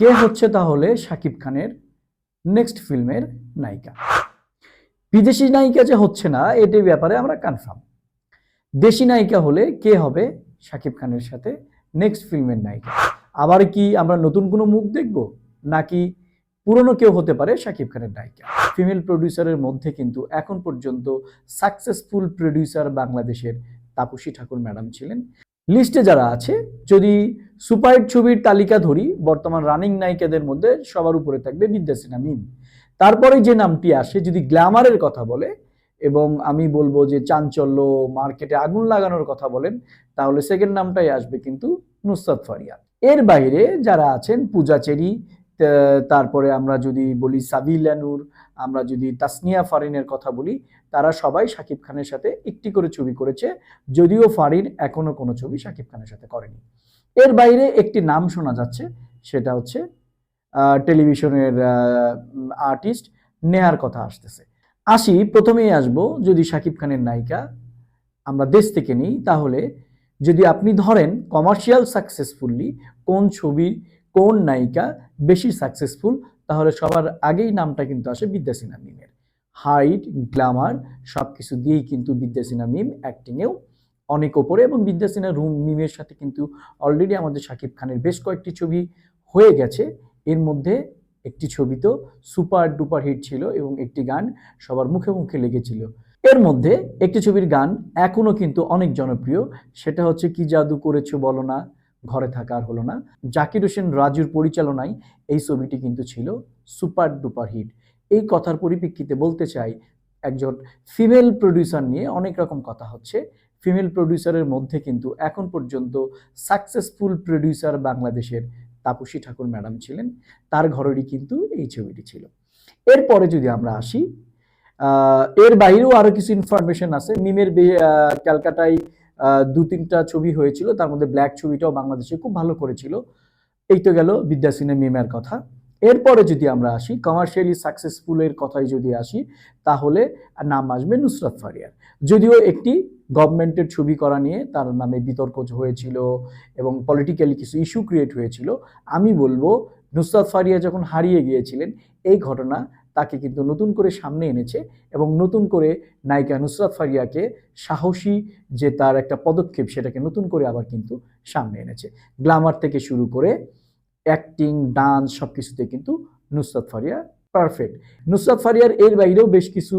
কে হচ্ছে তাহলে শাকিব খানের নেক্সট ফিল্মের নায়িকা? বিদেশি নায়িকা যে হচ্ছে না এটির ব্যাপারে আমরা কনফার্ম দেশি নায়িকা হলে কে হবে শাকিব খানের সাথে নেক্সট ফিল্মের নায়িকা? আবার কি আমরা নতুন কোনো মুখ দেখব? নাকি পুরনো কেউ হতে পারে শাকিব খানের নায়িকা? ফিমেল প্রডিউসারের মধ্যে কিন্তু এখন পর্যন্ত সাকসেসফুল প্রডিউসার বাংলাদেশের তাপসী ঠাকুর ম্যাডাম ছিলেন। লিস্টে যারা আছে, যদি সুপারহিট ছবির তালিকা ধরি, বর্তমান রানিং নায়িকাদের মধ্যে সবার উপরে থাকবে বিদ্যাসিনা মিম। তারপরে যে নামটি আসে, যদি গ্ল্যামারের কথা বলে, এবং আমি বলব যে চাঞ্চল্য, মার্কেটে আগুন লাগানোর কথা বলেন, তাহলে সেকেন্ড নামটাই আসবে কিন্তু নুসরাত ফারিয়া এর বাইরে যারা আছেন, পূজা চেরি তারপরে আমরা যদি বলি সাবিলানুর আমরা যদি তাসনিয়া ফারিনের কথা বলি, তারা সবাই শাকিব খানের সাথে একটি করে ছবি করেছে, যদিও ফারিন এখনও কোনো ছবি শাকিব খানের সাথে করেনি। এর বাইরে একটি নাম শোনা যাচ্ছে, সেটা হচ্ছে টেলিভিশনের আর্টিস্ট নেহার কথা আসতেছে। আসি, প্রথমেই আসব, যদি শাকিব খানের নায়িকা আমরা দেশ থেকে নিই, তাহলে যদি আপনি ধরেন কমার্শিয়াল সাকসেসফুলি কোন ছবি কোন নায়িকা বেশি সাকসেসফুল তাহলে সবার আগেই নামটা কিন্তু আসে বিদ্যাসিনা মিমের। হাইট গ্ল্যামার সব কিছু দিয়েই কিন্তু বিদ্যাসিনা মিম অ্যাক্টিংয়েও অনেক ওপরে এবং বিদ্যাসিনা রুম মিমের সাথে কিন্তু অলরেডি আমাদের শাকিব খানের বেশ কয়েকটি ছবি হয়ে গেছে। এর মধ্যে একটি ছবি তো সুপার ডুপার হিট ছিল এবং একটি গান সবার মুখে মুখে লেগেছিল। এর মধ্যে একটি ছবির গান এখনও কিন্তু অনেক জনপ্রিয়, সেটা হচ্ছে কি জাদু করেছ বলো না, ঘরে থাকা আর হলো না জাকির হোসেন রাজুর পরিচালনায় এই ছবিটি কিন্তু ছিল সুপার ডুপার হিট। এই কথার পরিপ্রেক্ষিতে বলতে চাই, একজন ফিমেল প্রডিউসার নিয়ে অনেক রকম কথা হচ্ছে। ফিমেল প্রডিউসারের মধ্যে কিন্তু এখন পর্যন্ত সাকসেসফুল প্রডিউসার বাংলাদেশের তাপসী ঠাকুর ম্যাডাম ছিলেন। তার ঘরেরই কিন্তু এই ছবিটি ছিল। এরপরে যদি আমরা আসি এর বাইরেও আরও কিছু ইনফরমেশন আছে। মিমের ক্যালকাটায় দু তিনটা ছবি হয়েছিল। তার মধ্যে ব্ল্যাক ছবিটাও বাংলাদেশে খুব ভালো করেছিল। এই তো গেল বিদ্যাসিনে মিমের কথা। এরপরে যদি আমরা আসি কমার্শিয়ালি সাকসেসফুলের কথায় যদি আসি, তাহলে নাম আসবে নুসরাত ফারিয়ার। যদিও একটি গভর্নমেন্টের ছবি করা নিয়ে তার নামে বিতর্ক হয়েছিল এবং পলিটিক্যালি কিছু ইস্যু ক্রিয়েট হয়েছিল, আমি বলব নুসরাত ফারিয়া যখন হারিয়ে গিয়েছিলেন, এই ঘটনা তাকে কিন্তু নতুন করে সামনে এনেছে এবং নতুন করে নায়িকা নুসরাত ফারিয়াকে সাহসী যে তার একটা পদক্ষেপ সেটাকে নতুন করে আবার কিন্তু সামনে এনেছে। গ্লামার থেকে শুরু করে অ্যাক্টিং ডান্স সব কিছুতে কিন্তু নুসরাত ফারিয়া পারফেক্ট নুসরাত ফারিয়ার এর বাইরেও বেশ কিছু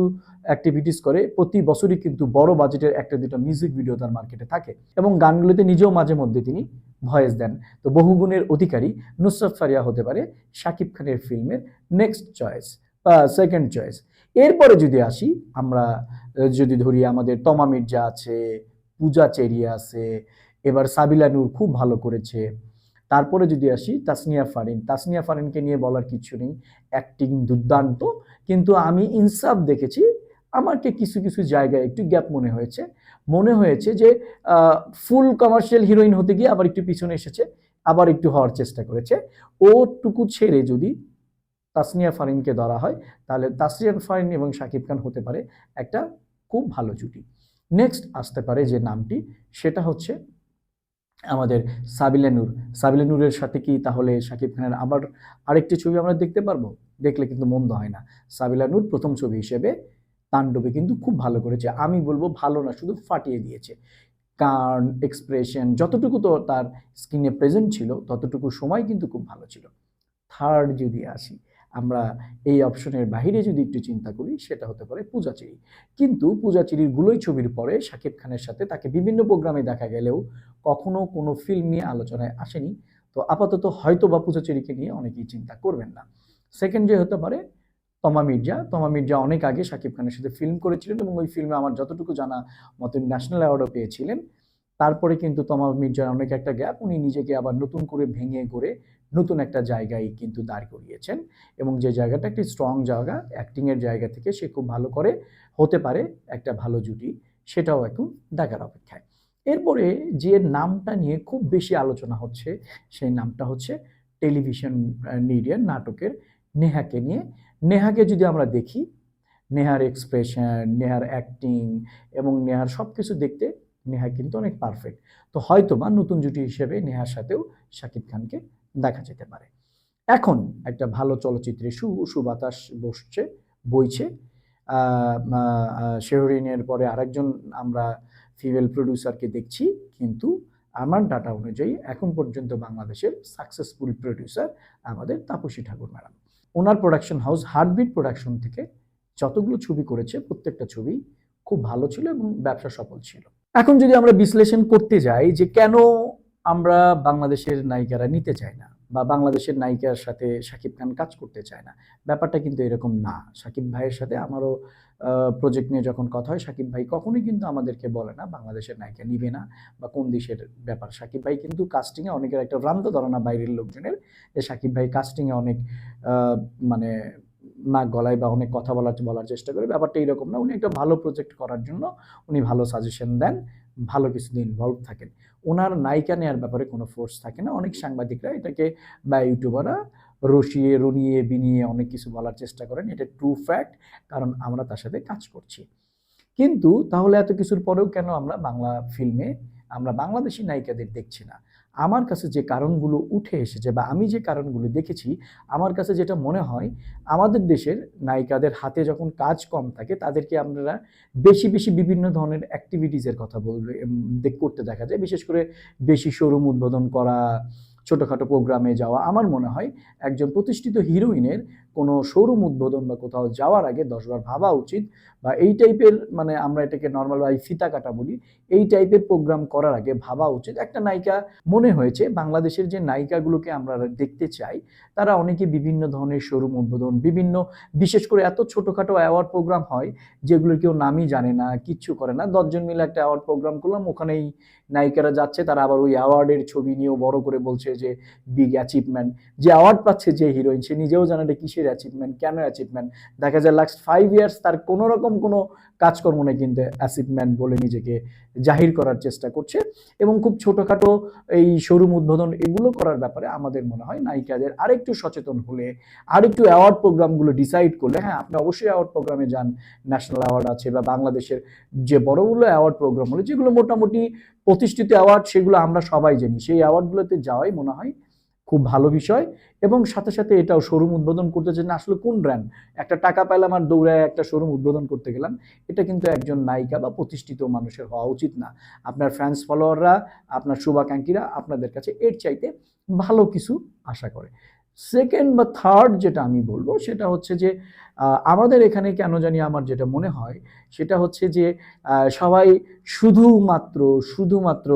অ্যাক্টিভিটিস করে। প্রতি বছরই কিন্তু বড় বাজেটের একটা দুটো মিউজিক ভিডিও তার মার্কেটে থাকে এবং গানগুলোতে নিজেও মাঝে মধ্যে তিনি ভয়েস দেন। তো বহুগুণের অধিকারী নুসরাত ফারিয়া হতে পারে শাকিব খানের ফিল্মের নেক্সট চয়েস বা সেকেন্ড চয়েস এরপরে যদি আসি, আমরা যদি ধরি আমাদের তমা মির্জা আছে, পূজা চেরিয়া আছে, এবার সাবিলা নূর খুব ভালো করেছে। তারপরে যদি আসি, তাসনিয়া ফারিন। তাসনিয়া ফারিনকে নিয়ে বলার কিছু নেই। অ্যাক্টিং দুর্দান্ত। কিন্তু আমি ইনসাফ দেখেছি। আমাকে কিছু কিছু জায়গায় একটু গ্যাপ মনে হয়েছে। মনে হয়েছে যে ফুল কমার্শিয়াল হিরোইন হতে গিয়ে আবার একটু পিছনে এসেছে, আবার একটু হওয়ার চেষ্টা করেছে। ওটুকু ছেড়ে যদি তাসনিয়া ফারিনকে ধরা হয়, তাহলে তাসনিয়া ফারিন এবং শাকিব খান হতে পারে একটা খুব ভালো জুটি। নেক্সট আসতে পারে যে নামটি, সেটা হচ্ছে আমাদের সাবিলা নূর। সাবিলা নূরের সাথে কি তাহলে শাকিব খানের আবার আরেকটি ছবি আমরা দেখতে পারব? দেখলে কিন্তু মন্দ হয় না। সাবিলা নূর প্রথম ছবি হিসেবে তাণ্ডবে কিন্তু খুব ভালো করেছে। আমি বলব ভালো না, শুধু ফাটিয়ে দিয়েছে। কারণ এক্সপ্রেশন যতটুকু তো তার স্ক্রিনে প্রেজেন্ট ছিল, ততটুকু সময় কিন্তু খুব ভালো ছিল। থার্ড যদি আসি আমরা এই অপশনের বাইরে যদি একটু চিন্তা করি, সেটা হতে পারে পূজাচিরি। কিন্তু পূজাচিরির গুলোই ছবির পরে শাকিব খানের সাথে তাকে বিভিন্ন প্রোগ্রামে দেখা গেলেও কখনো কোনো ফিল্ম নিয়ে আলোচনায় আসেনি। তো আপাতত হয়তো বা পূজাচিরিকে নিয়ে অনেকেই চিন্তা করবেন না। সেকেন্ড যে হতে পারে তমা মির্জা। তমা মির্জা অনেক আগে শাকিব খানের সাথে ফিল্ম করেছিলেন এবং ওই ফিল্মে আমার যতটুকু জানা মতো ন্যাশনাল অ্যাওয়ার্ডও পেয়েছিলেন। তারপরে কিন্তু তমা মির্জার অনেক একটা গ্যাপ উনি নিজেকে আবার নতুন করে ভেঙে করে নতুন একটা জায়গায় কিন্তু দাঁড় করিয়েছেন। এবং যে জায়গাটা একটি স্ট্রং জায়গা অ্যাক্টিংয়ের জায়গা থেকে সে খুব ভালো করে হতে পারে একটা ভালো জুটি, সেটাও এখন দেখার অপেক্ষায়। এরপরে যে নামটা নিয়ে খুব বেশি আলোচনা হচ্ছে, সেই নামটা হচ্ছে টেলিভিশন মিডিয়ার নাটকের নেহাকে নিয়ে। নেহাকে যদি আমরা দেখি, নেহার এক্সপ্রেশন নেহার অ্যাক্টিং এবং নেহার সব কিছু দেখতে নেহা কিন্তু অনেক পারফেক্ট তো হয়তো বা নতুন জুটি হিসেবে নেহার সাথেও শাকিব খানকে দেখা যেতে পারে। এখন একটা ভালো চলচ্চিত্রে সু, সুবাতাস বসছে, বইছে। শেহরিনের পরে আরেকজন আমরা ফিমেল প্রডিউসারকে দেখছি, কিন্তু আমার ডাটা অনুযায়ী এখন পর্যন্ত বাংলাদেশের সাকসেসফুল প্রডিউসার আমাদের তাপসী ঠাকুর ম্যাডাম। ওনার প্রোডাকশন হাউস হার্টবিট প্রোডাকশন থেকে যতগুলো ছবি করেছে, প্রত্যেকটা ছবি খুব ভালো ছিল এবং ব্যবসা সফল ছিল। এখন যদি আমরা বিশ্লেষণ করতে যাই যে কেন আমরা বাংলাদেশের নায়িকারা নিতে চাই না বা বাংলাদেশের নায়িকার সাথে শাকিব খান কাজ করতে চায় না, ব্যাপারটা কিন্তু এরকম না। শাকিব ভাইয়ের সাথে আমারও প্রজেক্ট নিয়ে যখন কথা হয়, শাকিব ভাই কখনোই কিন্তু আমাদেরকে বলে না বাংলাদেশের নায়িকা নিবে না বা কোন দেশের ব্যাপার। শাকিব ভাই কিন্তু কাস্টিংয়ে অনেকের একটা ভ্রান্ত ধারণা বাইরের লোকজনের যে শাকিব ভাই কাস্টিংয়ে অনেক মানে নাক গলায় বা অনেক কথা বলার বলার চেষ্টা করে, ব্যাপারটা এরকম না। উনি একটা ভালো প্রজেক্ট করার জন্য উনি ভালো সাজেশন দেন, ভালো কিছুদিন ইনভলভ থাকেন। ওনার নায়িকা নেওয়ার ব্যাপারে কোনো ফোর্স থাকে না। অনেক সাংবাদিকরা এটাকে বা ইউটিউবাররা রসিয়ে, রনিয়ে, বিনিয়ে অনেক কিছু বলার চেষ্টা করেন। এটা ট্রু ফ্যাক্ট কারণ আমরা তার সাথে কাজ করছি। কিন্তু তাহলে এত কিছুর পরেও কেন আমরা বাংলা ফিল্মে আমরা বাংলাদেশি নায়িকাদের দেখছি না? আমার কাছে যে কারণগুলো উঠে এসেছে বা আমি যে কারণগুলো দেখেছি, আমার কাছে যেটা মনে হয়, আমাদের দেশের নায়িকাদের হাতে যখন কাজ কম থাকে, তাদেরকে আমরা বেশি বেশি বিভিন্ন ধরনের অ্যাক্টিভিটিসের কথা বলবে করতে দেখা যায়। বিশেষ করে বেশি শোরুম উদ্বোধন করা, ছোটোখাটো প্রোগ্রামে যাওয়া, আমার মনে হয় একজন প্রতিষ্ঠিত হিরোইনের কোনো শোরুম উদ্বোধন বা কোথাও যাওয়ার আগে দশবার ভাবা উচিত বা এই টাইপের মানে আমরা এটাকে নর্মাল ভাই ফিতা কাটা বলি, এই টাইপের প্রোগ্রাম করার আগে ভাবা উচিত। একটা নায়িকা মনে হয়েছে, বাংলাদেশের যে নায়িকাগুলোকে আমরা দেখতে চাই, তারা অনেকে বিভিন্ন ধরনের শোরুম উদ্বোধন, বিভিন্ন বিশেষ করে এত ছোটোখাটো অ্যাওয়ার্ড প্রোগ্রাম হয় যেগুলো কেউ নামই জানে না, কিচ্ছু করে না। দশজন মিলে একটা অ্যাওয়ার্ড প্রোগ্রাম করলাম, ওখানেই নায়িকারা যাচ্ছে, তারা আবার ওই অ্যাওয়ার্ডের ছবি নিয়েও বড় করে বলছে যে বিগ অ্যাচিভমেন্ট যে অ্যাওয়ার্ড পাচ্ছে যে হিরোইন সে নিজেও জানে এটা কিসের অ্যাচিভমেন্ট কেন অ্যাচিভমেন্ট দেখা যায় লাস্ট ফাইভ ইয়ার্স তার কোনো রকম কোনো কাজকর্ম নেই কিন্তু অ্যাচিভমেন্ট বলে নিজেকে জাহির করার চেষ্টা করছে এবং খুব ছোটোখাটো এই শোরুম উদ্বোধন এগুলো করার ব্যাপারে আমাদের মনে হয় নায়িকাদের আরেকটু সচেতন হলে, আরেকটু অ্যাওয়ার্ড প্রোগ্রামগুলো ডিসাইড করলে হ্যাঁ আপনি অবশ্যই অ্যাওয়ার্ড প্রোগ্রামে যান ন্যাশনাল অ্যাওয়ার্ড আছে বা বাংলাদেশের যে বড়গুলো অ্যাওয়ার্ড প্রোগ্রাম হলো যেগুলো মোটামুটি প্রতিষ্ঠিত অ্যাওয়ার্ড সেগুলো আমরা সবাই জানি, সেই অ্যাওয়ার্ডগুলোতে যাওয়াই মনে হয় খুব ভালো বিষয় এবং সাথে সাথে এটাও শোরুম উদ্বোধন করতে চান আসলে কোন ব্র্যান্ড একটা টাকা পেলাম আর দৌড়ায় একটা শোরুম উদ্বোধন করতে গেলাম। এটা কিন্তু একজন নায়িকা বা প্রতিষ্ঠিত মানুষের হওয়া উচিত না। আপনার ফ্যান্স ফলোয়াররা আপনার শুভাকাঙ্ক্ষীরা আপনাদের কাছে এর চাইতে ভালো কিছু আশা করে। সেকেন্ড বা থার্ড যেটা আমি বলব, সেটা হচ্ছে যে আমাদের এখানে কেন জানি আমার যেটা মনে হয়, সেটা হচ্ছে যে সবাই শুধুমাত্র শুধুমাত্র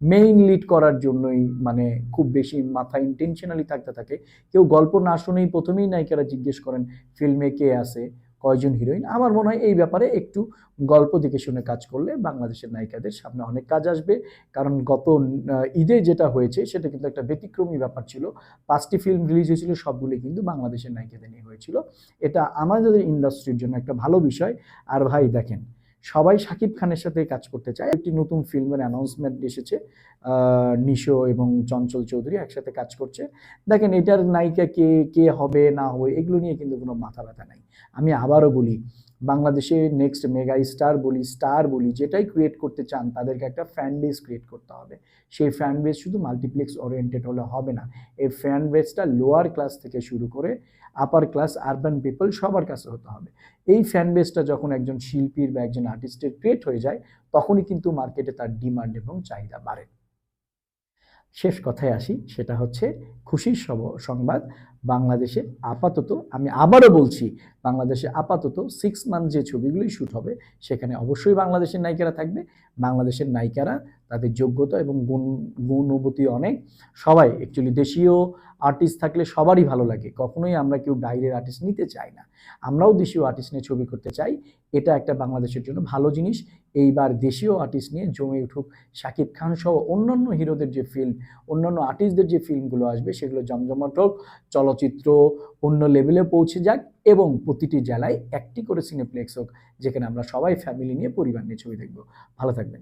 মেইন লিড করার জন্যই মানে খুব বেশি মাথা ইন্টেনশনালি থাকতে থাকে। কেউ গল্প না শুনেই প্রথমেই নায়িকারা জিজ্ঞেস করেন ফিল্মে কে আছে? কয়জন হিরোইন? আমার মনে হয় এই ব্যাপারে একটু গল্প দেখে শুনে কাজ করলে বাংলাদেশের নায়িকাদের সামনে অনেক কাজ আসবে। কারণ গত ঈদে যেটা হয়েছে সেটা কিন্তু একটা ব্যতিক্রমী ব্যাপার ছিল। পাঁচটি ফিল্ম রিলিজ হয়েছিল, সবগুলি কিন্তু বাংলাদেশের নায়িকাদের নিয়ে হয়েছিল। এটা আমাদের ইন্ডাস্ট্রির জন্য একটা ভালো বিষয়। আর ভাই, দেখেন সবাই শাকিব খানের সাথে কাজ করতে চায়। একটি নতুন ফিল্মের অ্যানাউন্সমেন্ট এসেছে নিশো এবং চঞ্চল চৌধুরী একসাথে কাজ করছে। দেখেন এটার নায়িকা কে কে হবে না হবে, এগুলো নিয়ে কিন্তু কোনো মাথা ব্যথা নাই। আমি আবারও বলি বাংলাদেশে নেক্সট মেগা স্টার বলি স্টার বলি, যেটাই ক্রিয়েট করতে চান, তাদেরকে একটা ফ্যান বেস ক্রিয়েট করতে হবে। সেই ফ্যান বেস শুধু মাল্টিপ্লেক্স ওরিয়েন্টেড হলে হবে না। এই ফ্যান বেসটা লোয়ার ক্লাস থেকে শুরু করে আপার ক্লাস আরবান পিপল সবার কাছে হতে হবে। এই ফ্যান বেসটা যখন একজন শিল্পীর বা একজন আর্টিস্টের ক্রিয়েট হয়ে যায়, তখনই কিন্তু মার্কেটে তার ডিমান্ড এবং চাহিদা বাড়ে। শেষ কথায় আসি, সেটা হচ্ছে খুশির সব- সংবাদ। বাংলাদেশে আপাতত, আমি আবারও বলছি, বাংলাদেশে আপাতত সিক্স মান্থ যে ছবিগুলি শ্যুট হবে, সেখানে অবশ্যই বাংলাদেশের নায়িকারা থাকবে। বাংলাদেশের নায়িকারা তাদের যোগ্যতা এবং গুণ, গুণবতী অনেক। সবাই অ্যাকচুয়ালি দেশীয় আর্টিস্ট থাকলে সবারই ভালো লাগে। কখনোই আমরা কেউ বাইরের আর্টিস্ট নিতে চাই না। আমরাও দেশীয় আর্টিস্ট নিয়ে ছবি করতে চাই। এটা একটা বাংলাদেশের জন্য ভালো জিনিস। এইবার দেশীয় আর্টিস্ট নিয়ে জমে উঠুক শাকিব খান সহ অন্যান্য হিরোদের যে ফিল্ম অন্যান্য আর্টিস্টদের যে ফিল্মগুলো আসবে সেগুলো জমজমাট হোক, চলচ্চিত্র অন্য লেভেলে পৌঁছে যাক এবং প্রতিটি জেলায় একটি করে সিনেপ্লেক্স হোক, যেখানে আমরা সবাই ফ্যামিলি নিয়ে পরিবার নিয়ে ছবি দেখব। ভালো থাকবেন।